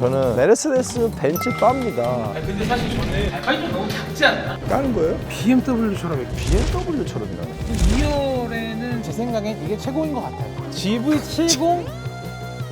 저는 메르세데스 벤츠 바입니다. 근데 사실 저는 알파인 좀 너무 작지 않나? 까는 거예요? BMW처럼 이렇게 BMW처럼이나. 2열에는 제 생각엔 이게 최고인 것 같아요. GV70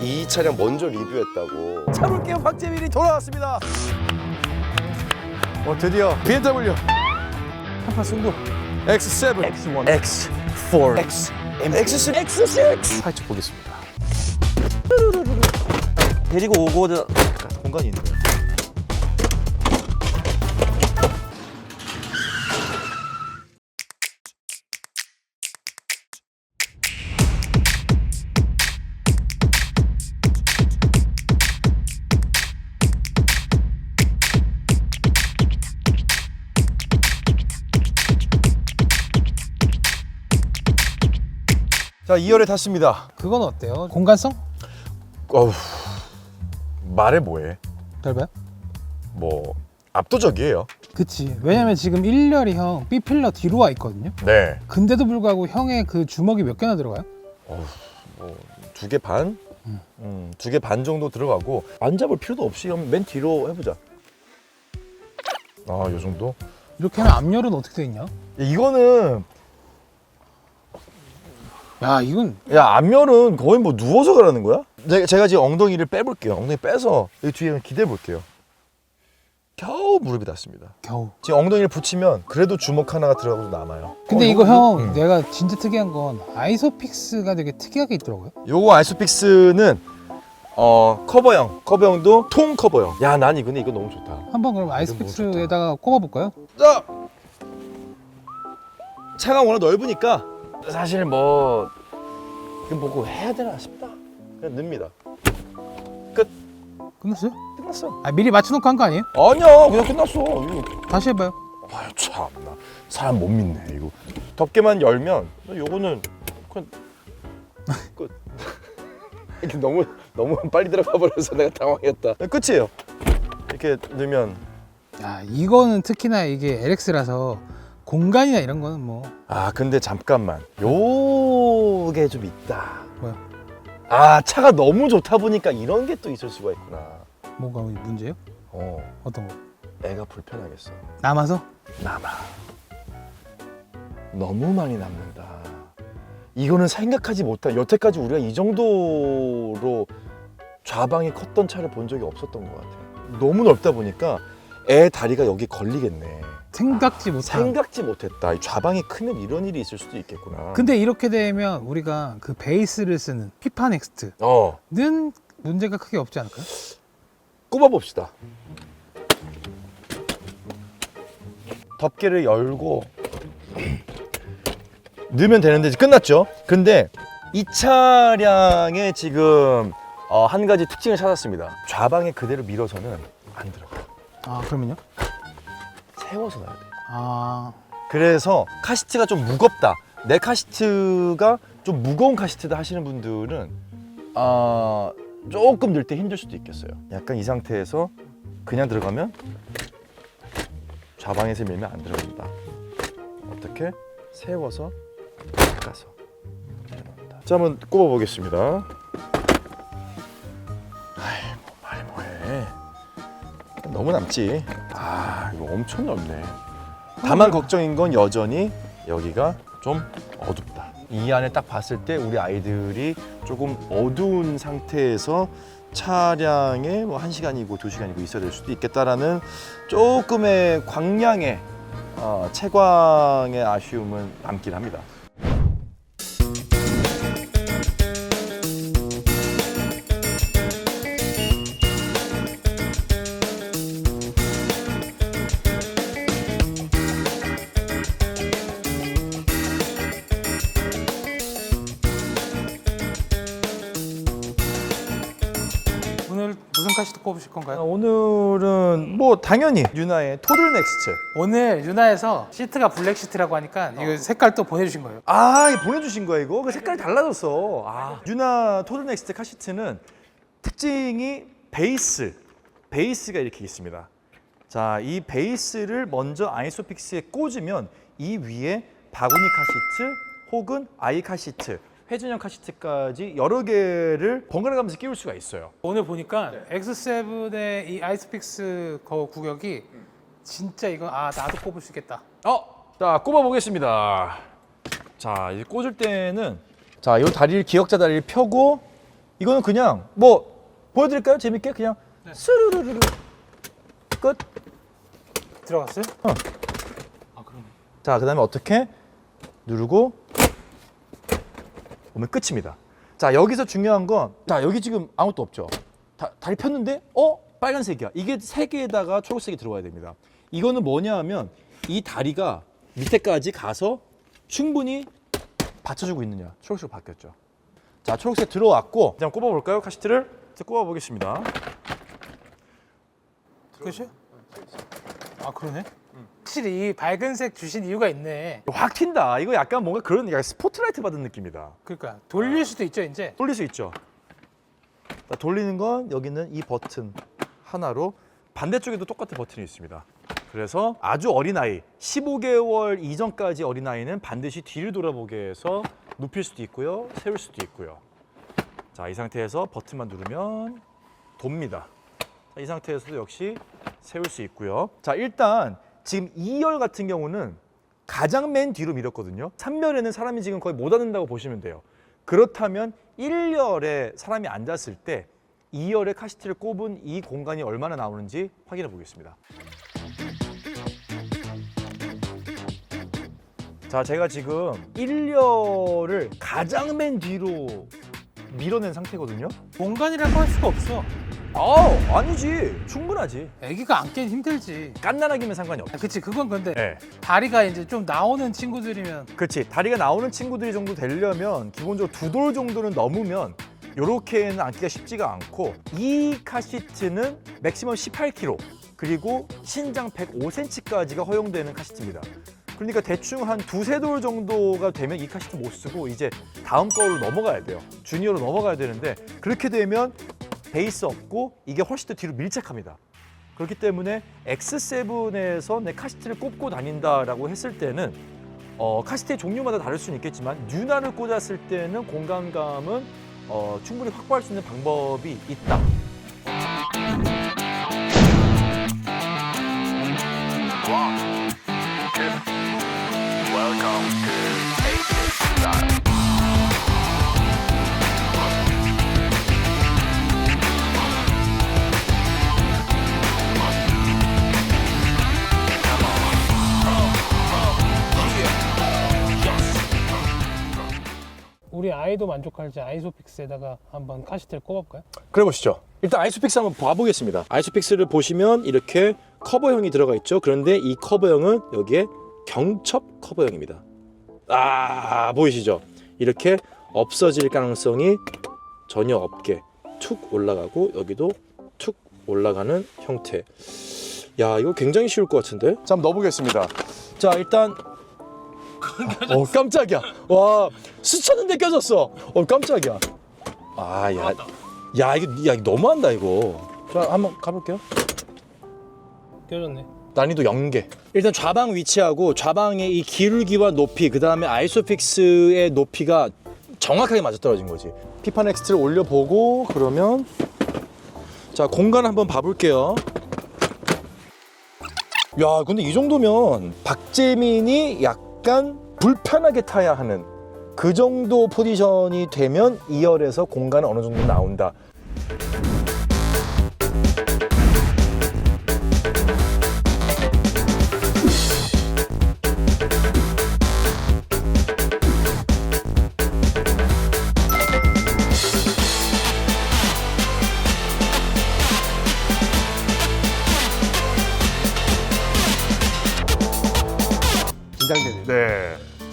이 차량 먼저 리뷰했다고. 차볼게요 박재민이 돌아왔습니다. 어 드디어 BMW 한판 승부 X7, X1, X4, X, X6, X6. 파헤쳐 보겠습니다. 데리고 오고자 공간이 있네요. 자, 2열에 탔습니다. 그건 어때요? 공간성? 어우, 말해 뭐해? 넓어요? 뭐 압도적이에요. 그치 왜냐면 지금 1열이 형 B필러 뒤로 와 있거든요 네. 근데도 불구하고 형의 그 주먹이 몇 개나 들어가요? 두 개 반? 음, 두 개 반 정도 들어가고 안 잡을 필요도 없이 그럼 맨 뒤로 해보자. 아, 요 정도? 이렇게 하면 앞열은 어떻게 돼 있냐? 이거는 야 이건 야 앞면은 거의 뭐 누워서 가라는 거야? 제가, 제가 지금 엉덩이를 빼볼게요. 엉덩이 빼서 여기 뒤에 기대 볼게요. 겨우 무릎이 닿습니다. 겨우 지금 엉덩이를 붙이면 그래도 주먹 하나가 들어가도 남아요. 근데 어, 이거 형 음. 내가 진짜 특이한 건 아이소픽스가 되게 특이하게 있더라고요 요거 아이소픽스는 어 커버형, 커버형도 통 커버형. 야, 난 이거는 이거 너무 좋다. 한번 그럼 아이소픽스에다가 꼽아볼까요? 자 차가 워낙 넓으니까 사실 뭐 이거 뭐고 해야 되나 싶다 그냥 넣습니다. 끝났어요? 끝났어. 아 미리 맞춰놓고 한 거 아니에요? 아니야 그냥 끝났어. 이거. 다시 해봐요. 아유 참나. 사람 못 믿네 이거. 덮개만 열면 요거는 그냥 끝. 이게 너무 너무 빨리 들어가 버려서 내가 당황했다. 끝이에요. 이렇게 넣으면. 야 이거는 특히나 이게 LX라서 공간이나 이런 거는 뭐. 아 근데 잠깐만. 요게 좀 있다. 뭐야? 아 차가 너무 좋다 보니까 이런 게 또 있을 수가 있구나 뭐가 문제예요? 어 어떤 거? 애가 불편하겠어 남아서? 남아 너무 많이 남는다 이거는 생각하지 못한 여태까지 우리가 이 정도로 좌방이 컸던 차를 본 적이 없었던 것 같아 너무 넓다 보니까 애 다리가 여기 걸리겠네 생각지 못한 생각지 못했다 이 좌방이 크면 이런 일이 있을 수도 있겠구나 근데 이렇게 되면 우리가 그 베이스를 쓰는 피파 넥스트는 어 문제가 크게 없지 않을까요? 꼽아봅시다. 덮개를 열고 넣으면 되는데 이제 끝났죠. 근데 이 차량의 지금 어, 한 가지 특징을 찾았습니다. 좌방에 그대로 밀어서는. 아 그러면요? 세워서 놔야 돼. 아 그래서 카시트가 좀 무겁다. 내 카시트가 좀 무거운 카시트다 하시는 분들은 아 조금 늘 때 힘들 수도 있겠어요. 약간 이 상태에서 그냥 들어가면 좌방에서 밀면 안 들어간다. 어떻게 세워서 깎아서 내려놓는다. 자 한번 꼽아 보겠습니다. 너무 남지. 아 이거 엄청 넓네. 다만 걱정인 건 여전히 여기가 좀 어둡다. 이 안에 딱 봤을 때 우리 아이들이 조금 어두운 상태에서 차량에 뭐한 시간이고 두 시간이고 있어야 될 수도 있겠다라는 조금의 광량의 어, 채광의 아쉬움은 남긴 합니다. 꼽으실 건가요? 오늘은 뭐 당연히 유나의 토들 넥스트. 오늘 유나에서 시트가 블랙 시트라고 하니까 이거 색깔 또 보내주신 거예요 아, 이거 보내주신 거야 이거? 그 색깔이 달라졌어. 아. 유나 토들 넥스트 카시트는 특징이 베이스, 베이스가 이렇게 있습니다. 자, 이 베이스를 먼저 아이소픽스에 꽂으면 이 위에 바구니 카시트 혹은 아이 카시트 회전형 카시트까지 여러 개를 번갈아 가면서 끼울 수가 있어요. 오늘 보니까 네. X7의 이 아이스픽스 거 구격이 진짜 이거 아 나도 꼽을 수 있겠다. 어, 자 꼽아 보겠습니다. 자 이제 꽂을 때는 자 이 다리를 기역자 다리를 펴고 이거는 그냥 뭐 보여드릴까요? 재밌게 그냥 스르르르 끝. 들어갔어요? 어. 아 그러네. 자 그다음에 어떻게 누르고 오면 끝입니다. 자 여기서 중요한 건 자 여기 지금 아무것도 없죠. 다, 다리 폈는데 어 빨간색이야. 이게 세 개에다가 초록색이 들어와야 됩니다. 이거는 뭐냐 하면 이 다리가 밑에까지 가서 충분히 받쳐주고 있느냐. 초록색 바뀌었죠. 자 초록색 들어왔고 그냥 꼽아볼까요 카시트를? 꼽아보겠습니다. 끝이요? 아 그러네. 확실히 이 밝은색 주신 이유가 있네. 확 튄다. 이거 약간 뭔가 그런 약간 스포트라이트 받은 느낌이다. 그러니까 돌릴 수도 있죠 이제. 돌릴 수 있죠. 자, 돌리는 건 여기는 이 버튼 하나로 반대쪽에도 똑같은 버튼이 있습니다. 그래서 아주 어린 아이, 15개월 이전까지 어린 아이는 반드시 뒤를 돌아보게 해서 눕힐 수도 있고요, 세울 수도 있고요. 자, 이 상태에서 버튼만 누르면 돕니다. 자, 이 상태에서도 역시 세울 수 있고요. 자, 일단 지금 2열 같은 경우는 가장 맨 뒤로 밀었거든요. 3열에는 사람이 지금 거의 못 앉는다고 보시면 돼요. 그렇다면 1열에 사람이 앉았을 때 2열에 카시트를 꼽은 이 공간이 얼마나 나오는지 확인해 보겠습니다. 자, 제가 지금 1열을 가장 맨 뒤로 밀어낸 상태거든요. 공간이라고 할 수가 없어. 아, 아니지. 충분하지. 아기가 앉기는 힘들지. 깐난하기면 상관이 없죠. 아, 그치 그건 근데 네. 다리가 이제 좀 나오는 친구들이면 그렇지. 다리가 나오는 친구들이 정도 되려면 기본적으로 두 돌 정도는 넘으면 요렇게는 앉기가 쉽지가 않고 이 카시트는 맥시멈 18kg 그리고 신장 105cm까지가 허용되는 카시트입니다. 그러니까 대충 한 두세 돌 정도가 되면 이 카시트 못 쓰고 이제 다음 거로 넘어가야 돼요. 주니어로 넘어가야 되는데 그렇게 되면 베이스 없고 이게 훨씬 더 뒤로 밀착합니다. 그렇기 때문에 X7에서 내 카시트를 꼽고 다닌다라고 했을 때는 어, 카시트의 종류마다 다를 수는 있겠지만 뉴나를 꽂았을 때는 공간감은 어, 충분히 확보할 수 있는 방법이 있다. 아이도 만족할지 아이소픽스에다가 한번 카시트를 꼽아볼까요? 그래 보시죠. 일단 아이소픽스 한번 봐보겠습니다. 아이소픽스를 보시면 이렇게 커버형이 들어가 있죠. 그런데 이 커버형은 여기에 경첩 커버형입니다. 아 보이시죠? 이렇게 없어질 가능성이 전혀 없게 툭 올라가고 여기도 툭 올라가는 형태. 야 이거 굉장히 쉬울 것 같은데? 자 한번 넣어보겠습니다. 자 일단 어 깜짝이야. 와 스쳤는데 껴졌어. 어 깜짝이야. 아야 야 이거 야 이거 너무한다 이거. 자 한번 가볼게요. 껴졌네. 난이도 0개. 일단 좌방 위치하고 좌방의 이 기울기와 높이, 그 다음에 아이소픽스의 높이가 정확하게 맞아떨어진 거지. 피파 넥스트를 올려보고 그러면 자 공간 한번 봐볼게요. 야, 근데 이 정도면 박재민이 약 간 불편하게 타야 하는 그 정도 포지션이 되면 2열에서 공간은 어느 정도 나온다.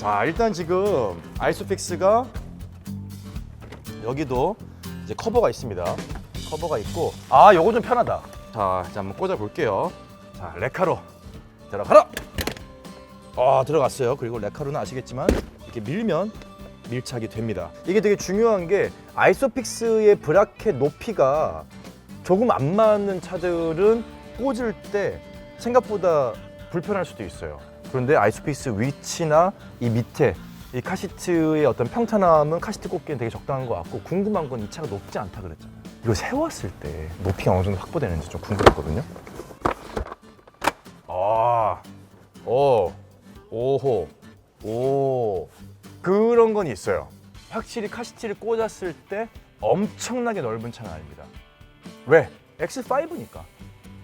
자, 일단 지금 아이소픽스가 여기도 이제 커버가 있습니다. 커버가 있고 아, 요거 좀 편하다. 자, 이제 한번 꽂아 볼게요. 자, 레카로 들어가라. 아, 들어갔어요. 그리고 레카로는 아시겠지만 이렇게 밀면 밀착이 됩니다. 이게 되게 중요한 게 아이소픽스의 브라켓 높이가 조금 안 맞는 차들은 꽂을 때 생각보다 불편할 수도 있어요. 그런데 아이스피스 위치나 이 밑에 이 카시트의 어떤 평탄함은 카시트 꼽기엔 되게 적당한 것 같고 궁금한 건 이 차가 높지 않다 그랬잖아요. 이거 세웠을 때 높이가 어느 정도 확보되는지 좀 궁금했거든요. 아, 오, 오호, 오, 그런 건 있어요. 확실히 카시트를 꽂았을 때 엄청나게 넓은 차는 아닙니다. 왜? X5니까.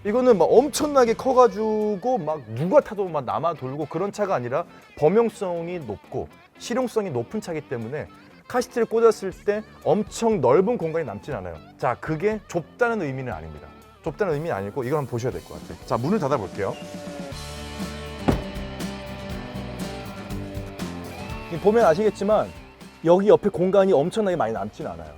이거는 막 엄청나게 커가지고 막 누가 타도 막 남아 돌고 그런 차가 아니라 범용성이 높고 실용성이 높은 차기 때문에 카시트를 꽂았을 때 엄청 넓은 공간이 남진 않아요. 자, 그게 좁다는 의미는 아닙니다. 좁다는 의미는 아니고 이걸 한번 보셔야 될 것 같아요. 자, 문을 닫아 볼게요. 보면 아시겠지만 여기 옆에 공간이 엄청나게 많이 남진 않아요.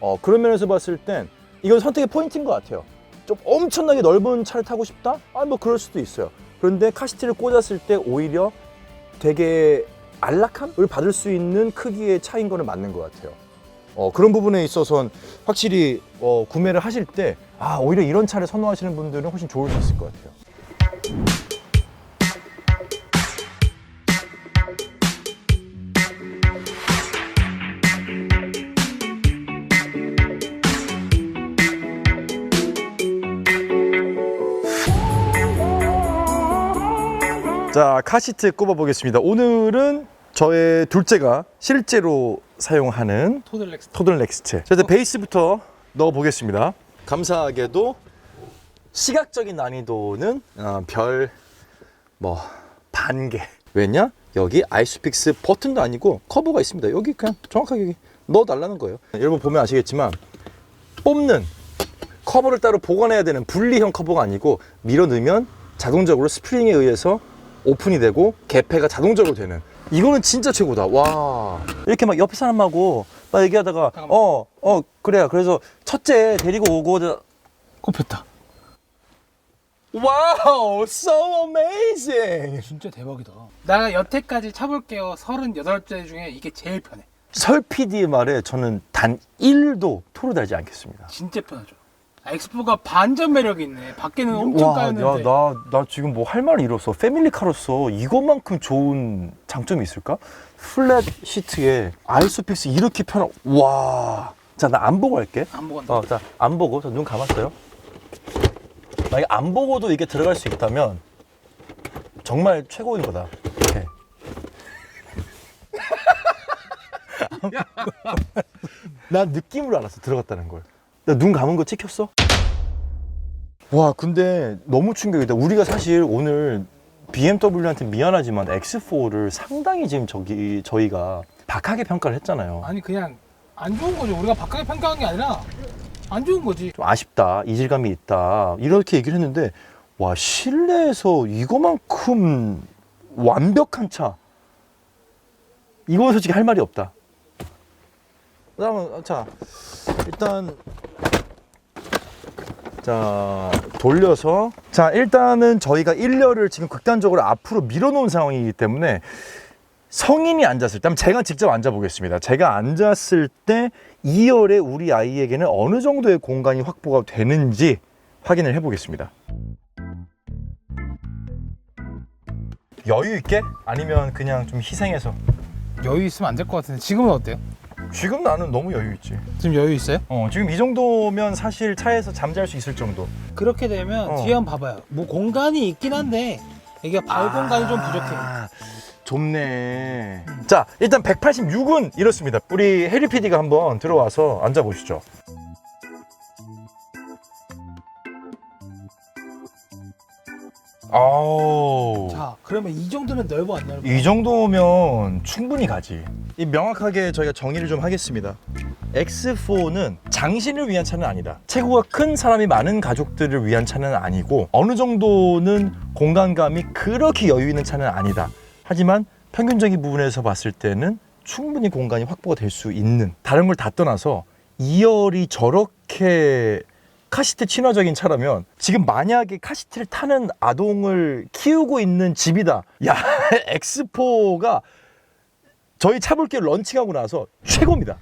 어, 그런 면에서 봤을 땐 이건 선택의 포인트인 것 같아요. 좀 엄청나게 넓은 차를 타고 싶다? 아, 뭐 그럴 수도 있어요. 그런데 카시트를 꽂았을 때 오히려 되게 안락함을 받을 수 있는 크기의 차인 거는 맞는 것 같아요. 어, 그런 부분에 있어서는 확실히 어, 구매를 하실 때 아, 오히려 이런 차를 선호하시는 분들은 훨씬 좋을 수 있을 것 같아요. 자, 카시트 꼽아 보겠습니다. 오늘은 저의 둘째가 실제로 사용하는 토들렉스. 토들. 자, 일단 베이스부터 넣어 보겠습니다. 감사하게도 시각적인 난이도는 어, 별뭐 반개. 왜냐? 여기 아이스픽스 버튼도 아니고 커버가 있습니다. 여기 그냥 정확하게 여기 넣어 달라는 거예요. 여러분 보면 아시겠지만 뽑는 커버를 따로 보관해야 되는 분리형 커버가 아니고 밀어 넣으면 자동적으로 스프링에 의해서 오픈이 되고 개폐가 자동적으로 되는 이거는 진짜 최고다 와 이렇게 막 옆에 사람하고 막 얘기하다가 잠깐만. 어어 그래요 그래서 첫째 데리고 오고 저- 꼽혔다. 와우 so amazing 진짜 대박이다. 나 여태까지 차볼게요. 38대 중에 이게 제일 편해. 설 PD의 말에 저는 단 1도 토로 달지 않겠습니다 진짜 편하죠. 아, 엑스포가 반전 매력이 있네. 밖에는 엄청 까였는데. 나, 나 지금 뭐 할 말을 잃었어. 패밀리카로서 이것만큼 좋은 장점이 있을까? 플랫 시트에 아이소픽스 이렇게 편한, 와. 자, 나 안 보고 할게. 안 먹었네. 어, 자, 안 보고. 자, 눈 감았어요. 만약에 안 보고도 이게 들어갈 수 있다면 정말 최고인 거다. 이렇게. 난 느낌으로 알았어, 들어갔다는 걸. 나 눈 감은 거 찍혔어? 와 근데 너무 충격이다 우리가 사실 오늘 BMW한테 미안하지만 X4를 상당히 지금 저기 저희가 박하게 평가를 했잖아요 아니 그냥 안 좋은 거죠. 우리가 바깥에 평가한 게 아니라 안 좋은 거지. 좀 아쉽다 이질감이 있다 이렇게 얘기를 했는데 와 실내에서 이거만큼 완벽한 차 이건 솔직히 할 말이 없다 그다음은 자 일단 자 돌려서 자 일단은 저희가 1열을 지금 극단적으로 앞으로 밀어놓은 상황이기 때문에 성인이 앉았을 때, 제가 직접 앉아 보겠습니다. 제가 앉았을 때 2열에 우리 아이에게는 어느 정도의 공간이 확보가 되는지 확인을 해 보겠습니다. 여유 있게? 아니면 그냥 좀 희생해서? 여유 있으면 안 될 것 같은데 지금은 어때요? 지금 나는 너무 여유 있지. 지금 여유 있어요? 어, 지금 이 정도면 사실 차에서 잠잘 수 있을 정도. 그렇게 되면 어. 뒤에 한번 봐봐요. 뭐 공간이 있긴 한데 이게 발 공간이 좀 부족해. 아, 좁네. 자, 일단 186은 이렇습니다. 우리 해리 PD가 한번 들어와서 앉아보시죠. 아우. 자, 그러면 이 정도면 넓어 안 넓어? 이 정도면 충분히 가지. 이 명확하게 저희가 정의를 좀 하겠습니다. X4는 장신을 위한 차는 아니다. 체구가 큰 사람이 많은 가족들을 위한 차는 아니고 어느 정도는 공간감이 그렇게 여유 있는 차는 아니다. 하지만 평균적인 부분에서 봤을 때는 충분히 공간이 확보가 될 수 있는 다른 걸 다 떠나서 2열이 저렇게 카시트 친화적인 차라면 지금 만약에 카시트를 타는 아동을 키우고 있는 집이다. 야, X4가 저희 차볼게 런칭하고 나서 최고입니다.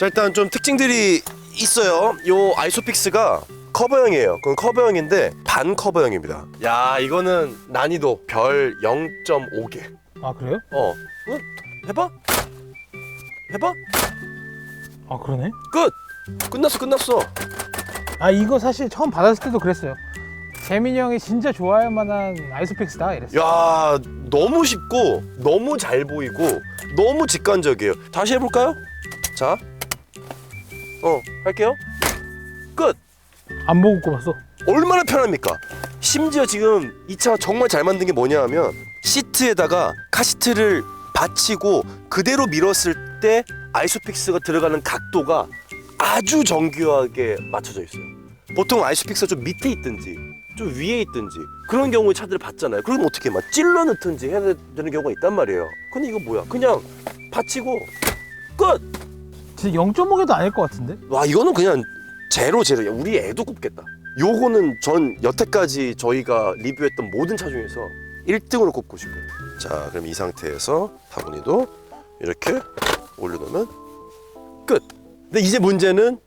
자 일단 좀 특징들이 있어요. 요 아이소픽스가 커버형이에요. 그건 커버형인데 반 커버형입니다. 야 이거는 난이도 별 0.5개. 아 그래요? 어, 응? 해봐. 해봐. 아 그러네. 끝. 끝났어, 끝났어. 아 이거 사실 처음 받았을 때도 그랬어요. 재민이 형이 진짜 좋아할 만한 아이소픽스다 이랬어. 야 너무 쉽고 너무 잘 보이고 너무 직관적이에요. 다시 해볼까요? 자, 어 할게요. 끝. 안 보고 꼽았어. 얼마나 편합니까? 심지어 지금 이 차 정말 잘 만든 게 뭐냐 하면 시트에다가 카시트를 받치고 그대로 밀었을 때 아이소픽스가 들어가는 각도가 아주 정교하게 맞춰져 있어요. 보통 아이소픽스가 좀 밑에 있든지 좀 위에 있든지 그런 경우에 차들을 봤잖아요. 그럼 어떻게 막 찔러 넣든지 해야 되는 경우가 있단 말이에요. 근데 이거 뭐야? 그냥 받치고 끝! 진짜 0.5개도 아닐 것 같은데? 와 이거는 그냥 제로 제로야 우리 애도 꼽겠다. 요거는 전 여태까지 저희가 리뷰했던 모든 차 중에서 1등으로 꼽고 싶어요. 자 그럼 이 상태에서 바구니도 이렇게 올려놓으면 끝. 근데 이제 문제는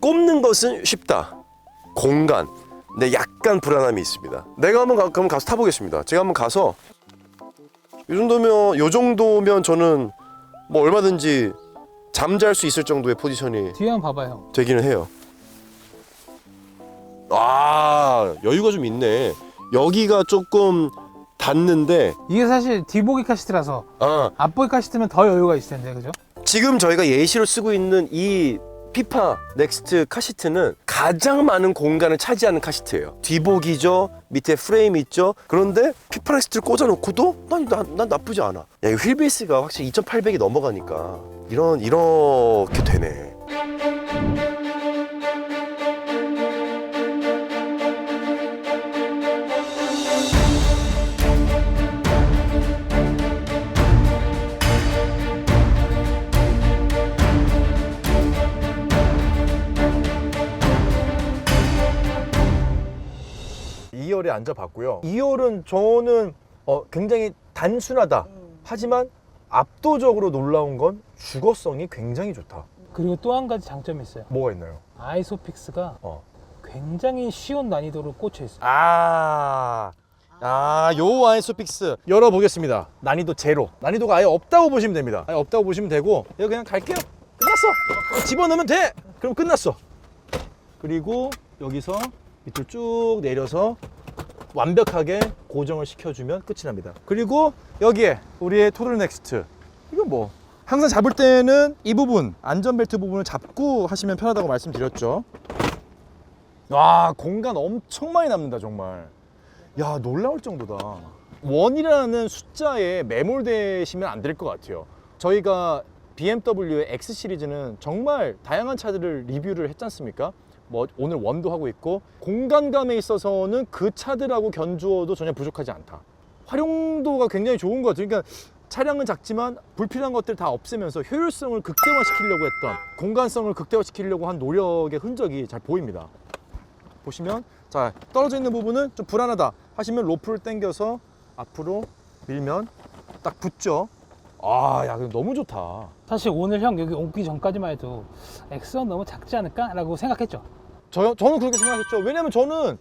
꼽는 것은 쉽다. 공간. 근데 약간 불안함이 있습니다. 내가 한번 가, 그럼 가서 타보겠습니다. 제가 한번 가서 이 정도면 요 정도면 저는 뭐 얼마든지 잠잘 수 있을 정도의 포지션이 뒤에 한번 봐봐요. 형. 되기는 해요. 아 여유가 좀 있네. 여기가 조금 닿는데 이게 사실 뒤보기 카시트라서 아 앞보기 카시트면 더 여유가 있을 텐데 그죠? 지금 저희가 예시로 쓰고 있는 이 피파 넥스트 카시트는 가장 많은 공간을 차지하는 카시트예요. 뒤보기죠, 밑에 프레임 있죠. 그런데 피파 넥스트를 꽂아놓고도 난, 난, 난 나쁘지 않아. 야, 이 휠베이스가 확실히 2,800이 넘어가니까 이런 이렇게 되네. 이열에 앉아봤고요. 이열은 저는 어, 굉장히 단순하다. 하지만 압도적으로 놀라운 건 주거성이 굉장히 좋다. 그리고 또 한 가지 장점이 있어요. 뭐가 있나요? 아이소픽스가 어. 굉장히 쉬운 난이도로 꽂혀 있어요. 아, 아, 요 아이소픽스 열어보겠습니다. 난이도 제로. 난이도가 아예 없다고 보시면 됩니다. 아예 없다고 보시면 되고, 이거 그냥 갈게요. 끝났어. 집어넣으면 돼. 그럼 끝났어. 그리고 여기서 밑으로 쭉 내려서 완벽하게 고정을 시켜주면 끝이 납니다. 그리고 여기에 우리의 토르 넥스트. 이건 뭐? 항상 잡을 때는 이 부분, 안전벨트 부분을 잡고 하시면 편하다고 말씀드렸죠. 와 공간 엄청 많이 남는다 정말 야 놀라울 정도다 원이라는 숫자에 매몰되시면 안 될 것 같아요 저희가 BMW의 X 시리즈는 정말 다양한 차들을 리뷰를 했지 않습니까 뭐 오늘 원도 하고 있고 공간감에 있어서는 그 차들하고 견주어도 전혀 부족하지 않다. 활용도가 굉장히 좋은 것 같아요. 그러니까 차량은 작지만 불필요한 것들 다 없애면서 효율성을 극대화시키려고 했던 공간성을 극대화시키려고 한 노력의 흔적이 잘 보입니다. 보시면 자 떨어져 있는 부분은 좀 불안하다 하시면 로프를 당겨서 앞으로 밀면 딱 붙죠 아야 너무 좋다. 사실 오늘 형 여기 오기 전까지만 해도 X1 너무 작지 않을까라고 생각했죠. 저, 저는 그렇게 생각했죠. 왜냐면 저는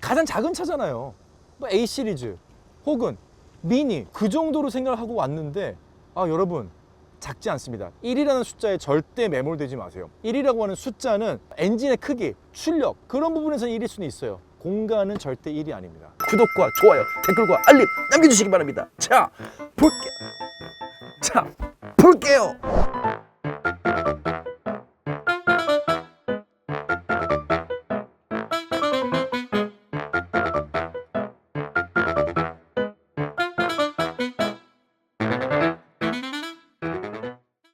가장 작은 차잖아요. 뭐 A 시리즈 혹은 미니 그 정도로 생각을 하고 왔는데 아 여러분 작지 않습니다. 1이라는 숫자에 절대 매몰되지 마세요. 1이라고 하는 숫자는 엔진의 크기, 출력 그런 부분에서 1일 수는 있어요. 공간은 절대 1이 아닙니다 구독과 좋아요, 댓글과 알림 남겨주시기 바랍니다. 자, 볼게. 자, 볼게요.